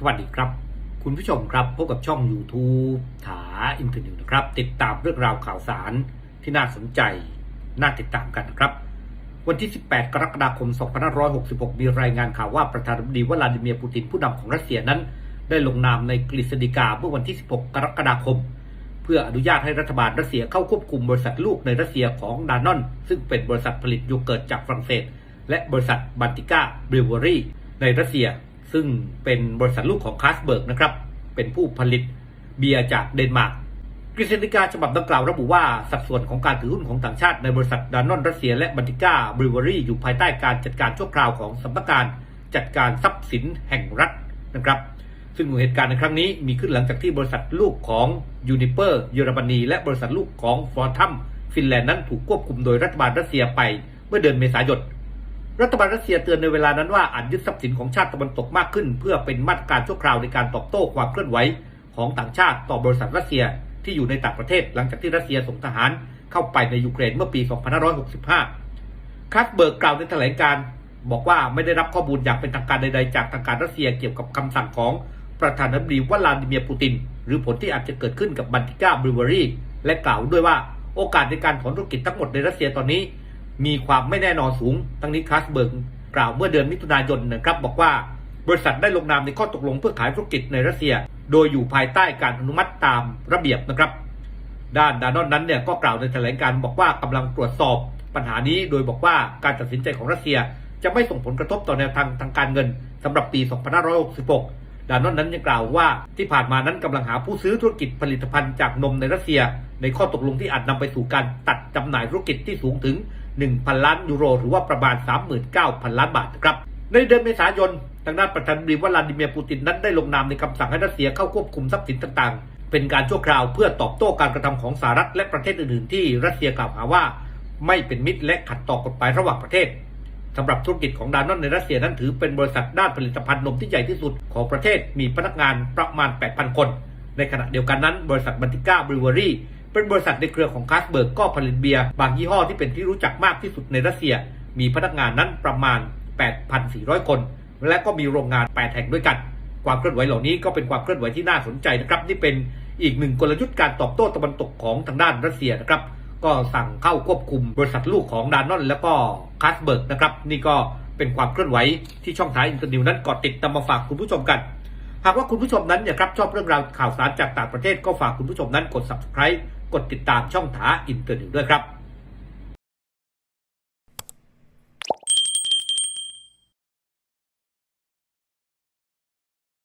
สวัสดีครับ คุณผู้ชมครับพบกับช่อง YouTube ถาอินเทอร์เน็ตนะครับ ติดตามเรื่องราวข่าวสารที่น่าสนใจ น่าติดตามกันนะครับ วันที่ 18 กรกฎาคม 2566 มีรายงานข่าวว่าประธานาธิบดีวลาดิเมียร์ปูตินผู้นำของรัสเซียนั้น ได้ลงนามในกฤษฎีกาเมื่อวันที่ 16 กรกฎาคม เพื่ออนุญาตให้รัฐบาลรัสเซียเข้าควบคุมบริษัทลูกในรัสเซียของดานอน ซึ่งเป็นบริษัทผลิตโยเกิร์ตจากฝรั่งเศส และบริษัทบันติก้าเบริวอรี่ในรัสเซีย ซึ่งเป็นบริษัทลูกของคาสเบิร์กนะครับ เป็นผู้ผลิตเบียร์จากเดนมาร์กกฤษฎีกาฉบับดังกล่าวระบุว่าสัดส่วนของการถือหุ้นของต่างชาติในบริษัทดานอนรัสเซียและบันติก้าบริวอรี่อยู่ภายใต้การจัดการชั่วคราวของสำนักงานจัดการทรัพย์สินแห่งรัฐนะครับ ซึ่งเหตุการณ์ในครั้งนี้มีขึ้นหลังจากที่บริษัทลูกของยูนิเปอร์เยอรมนีและบริษัทลูกของฟอร์ทัมฟินแลนด์นั้นถูกควบคุมโดยรัฐบาลรัสเซียไปเมื่อเดือนเมษายน รัฐบาลรัสเซียเตือนในเวลานั้นว่าอาจยึดทรัพย์สินของชาติตะวันตกมากขึ้น เพื่อเป็นมาตรการชั่วคราวในการตอบโต้ความเคลื่อนไหวของต่างชาติต่อบริษัทรัสเซียที่อยู่ในต่างประเทศ หลังจากที่รัสเซียส่งทหารเข้าไปในยูเครนเมื่อปี 2565 คาสเบิร์กกล่าวในแถลงการ์บอกว่าไม่ได้รับข้อมูลอย่างเป็นทางการใดๆ จากทางการรัสเซียเกี่ยวกับคำสั่งของประธานาธิบดีวลาดิเมียร์ปูติน หรือผลที่อาจจะเกิดขึ้นกับบันติก้าบริวอรี่และกล่าวด้วยว่าโอกาสในการถอนธุรกิจทั้งหมดในรัสเซียตอนนี้ มีความไม่แน่นอนสูง ทั้งนี้คาสเบิร์กกล่าวเมื่อเดือนมิถุนายนนะครับบอกว่าบริษัทได้ลงนามในข้อตกลงเพื่อขายธุรกิจในรัสเซีย โดยอยู่ภายใต้การอนุมัติตามระเบียบนะครับ ด้านดานอนนั้นเนี่ยก็กล่าวในแถลงการ์บอกว่ากำลังตรวจสอบปัญหานี้โดยบอกว่าการตัดสินใจของรัสเซียจะไม่ส่งผลกระทบต่อแนวทางทางการเงินสำหรับปี 2566 ดานอนนั้นยังกล่าวว่าที่ผ่านมานั้นกำลังหาผู้ซื้อธุรกิจผลิตภัณฑ์จากนมในรัสเซีย ในข้อตกลงที่อาจนำไปสู่การตัดจำหน่ายธุรกิจที่สูงถึง 1,000 ล้านยูโร หรือว่าประมาณ 39,000 ล้านบาทนะครับ ในเดือนเมษายน ทางด้านประธานาธิบดีวลาดิเมียร์ปูตินนั้นได้ลงนามในคำสั่งให้รัสเซียเข้าควบคุมทรัพย์สินต่างๆ เป็นการชั่วคราวเพื่อตอบโต้การกระทำของสหรัฐและประเทศอื่นๆ ที่รัสเซียกล่าวหาว่า ไม่เป็นมิตรและขัดต่อกฎหมายระหว่างประเทศสำหรับธุรกิจของดานอนในรัสเซียนั้นถือเป็นบริษัทด้านผลิตภัณฑ์นมที่ใหญ่ที่สุดของประเทศมีพนักงานประมาณ 8,000 คน ในขณะเดียวกันนั้น บริษัทบันติก้าบริวอรี่ เป็นบริษัทในเครือของคาสเบิร์กก็ผลิตเบียร์บางยี่ห้อที่เป็นที่รู้จักมากที่สุดในรัสเซีย มีพนักงานนั้นประมาณ 8,400 คน และก็มีโรงงาน 8 แห่งด้วยกัน ความเคลื่อนไหวเหล่านี้ก็เป็นความเคลื่อนไหวที่น่าสนใจนะครับนี่เป็นอีกหนึ่งกลยุทธ์การตอบโต้ตะวันตกของทางด้านรัสเซียนะครับก็สั่งเข้าควบคุมบริษัทลูกของดานอนแล้วก็คาสเบิร์กนะครับนี่ก็เป็นความเคลื่อนไหวที่ช่องท้ายอินเตอร์นิวนั้นกอติดนำมาฝากคุณผู้ชมกัน หากว่าคุณผู้ชมนั้นนี่ยครับชอบเรื่องราวข่าวสารจากต่างประเทศก็ฝากคุณผู้ชมนั้นกด subscribe กดติดตามช่องถาอินเตอร์นิวด้วยครับ